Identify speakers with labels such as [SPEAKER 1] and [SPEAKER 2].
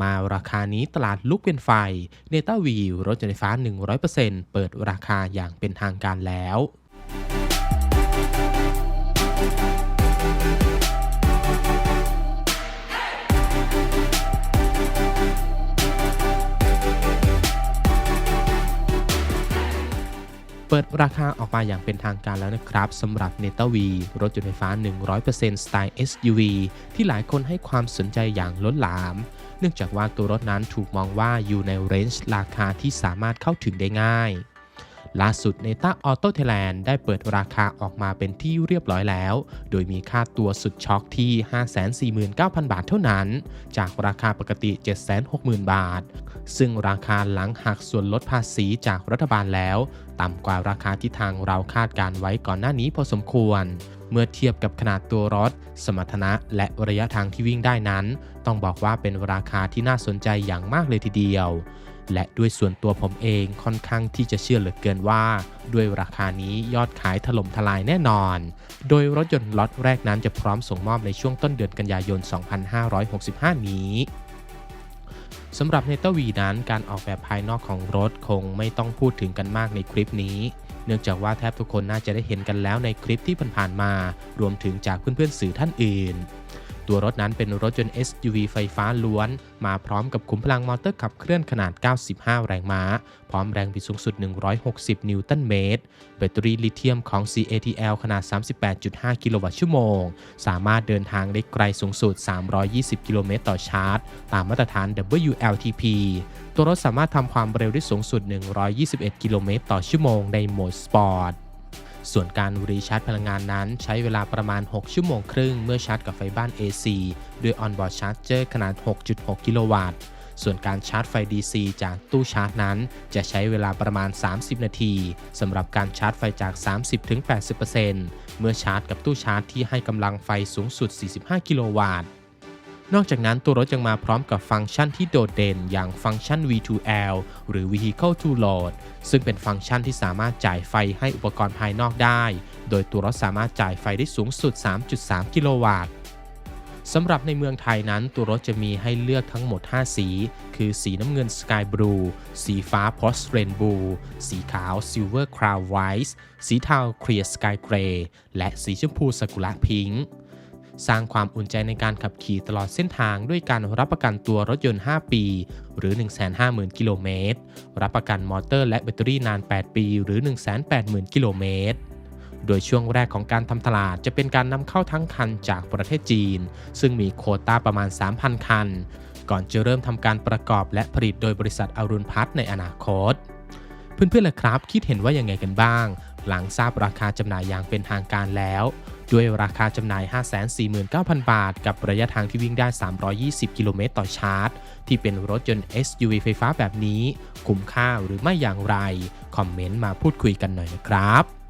[SPEAKER 1] มาราคานี้ตลาดลุกเป็นไฟเนต้าวีรถยนต์ไฟฟ้า 100%เปิดราคาอย่างเป็นทางการแล้วเปิดราคาออกมาอย่างเป็นทางการแล้วนะครับสำหรับ n e t a v รถยนต์ไฟฟ้า 100%สไตล์ SUV ที่หลายคนให้ความสนใจอย่างล้นหลาม เนื่องจากว่าตัวรถนั้นถูกมองว่าอยู่ในเรนจ์ราคาที่สามารถเข้าถึงได้ง่าย ล่าสุด n e t a Auto Thailand ได้เปิดราคาออกมาเป็นที่เรียบร้อยแล้ว โดยมีค่าตัวสุดช็อคที่ 549,000 บาทเท่านั้น จากราคาปกติ 760,000 บาท ซึ่งราคาหลังหักส่วนลดภาษีจากรัฐบาลแล้ว ต่ำกว่าราคาที่ทางเราคาดการไว้ก่อนหน้านี้พอสมควรเมื่อเทียบกับขนาดตัวรถ สมรรถนะ และระยะทางที่วิ่งได้นั้น ต้องบอกว่าเป็นราคาที่น่าสนใจอย่างมากเลยทีเดียว และด้วยส่วนตัวผมเองค่อนข้างที่จะเชื่อเหลือเกินว่า ด้วยราคานี้ยอดขายถล่มทลายแน่นอน โดยรถยนต์ล็อตแรกนั้นจะพร้อมส่งมอบในช่วงต้นเดือนกันยายน 2565 นี้สำหรับเนตวีนั้นการออกแบบภายนอกของรถคงไม่ต้องพูดถึงกันมากในคลิปนี้ เนื่องจากว่าแทบทุกคนน่าจะได้เห็นกันแล้วในคลิปที่ผ่านๆมา รวมถึงจากเพื่อนๆสื่อท่านอื่น ตัวรถนั้นเป็นรถยนต์ SUV ไฟฟ้าล้วน มาพร้อมกับขุมพลังมอเตอร์ขับเคลื่อนขนาด 95 แรงม้า พร้อมแรงบิดสูงสุด 160 นิวตันเมตร แบตเตอรี่ลิเธียมของ CATL ขนาด 38.5 กิโลวัตต์ชั่วโมง สามารถเดินทางได้ไกลสูงสุด 320 กิโลเมตรต่อชาร์จ ตามมาตรฐาน WLTP ตัวรถสามารถทำความเร็วได้สูงสุด 121 กิโลเมตรต่อชั่วโมงในโหมดสปอร์ต ส่วนการรีชาร์จพลังงานนั้นใช้เวลาประมาณ 6 ชั่วโมงครึ่งเมื่อชาร์จกับไฟบ้าน AC ด้วย onboard charger ขนาด 6.6 กิโลวัตต์ ส่วนการชาร์จไฟ DC จากตู้ชาร์จนั้น จะใช้เวลาประมาณ 30 นาทีสำหรับการชาร์จไฟจาก 30-80%เมื่อชาร์จกับตู้ชาร์จที่ให้กำลังไฟสูงสุด 45 กิโลวัตต์ นอกจากนั้นตัวรถยังมาพร้อมกับฟังก์ชันที่โดดเด่น อย่างฟังก์ชัน V2L หรือ Vehicle to Load ซึ่งเป็นฟังก์ชันที่สามารถจ่ายไฟให้อุปกรณ์ภายนอกได้ โดยตัวรถสามารถจ่ายไฟได้สูงสุด 3.3 กิโลวัตต์สำหรับในเมืองไทยนั้นตัวรถจะมีให้เลือกทั้งหมด 5 สี คือสีน้ำเงิน Sky Blue สีฟ้า Post Rainbow สีขาว Silver Crown White สีเทา Clear Sky Gray และสีชมพูสกุระพิงค์ สร้างความอุ่นใจในการขับขี่ตลอดเส้นทางด้วยการรับประกันตัวรถยนต์ 5 ปี หรือ 150,000 กิโลเมตร รับประกันมอเตอร์และแบตเตอรี่นาน 8 ปี หรือ 180,000 กิโลเมตรโดยช่วงแรกของการทำตลาดจะเป็นการนำเข้าทั้งคันจากประเทศจีน ซึ่งมีโควต้าประมาณ 3,000 คัน ก่อนจะเริ่มทำการประกอบและผลิตโดยบริษัทอรุณพัฒน์ในอนาคต เพื่อนๆล่ะครับ คิดเห็นว่ายังไงกันบ้าง หลังทราบราคาจำหน่ายอย่างเป็นทางการแล้ว ด้วยราคาจำหน่าย 549,000 บาท กับระยะทางที่วิ่งได้ 320 กิโลเมตรต่อชาร์จ ที่เป็นรถยนต์ SUV ไฟฟ้าแบบนี้ คุ้มค่าหรือไม่อย่างไร คอมเมนต์มาพูดคุยกันหน่อยนะครับ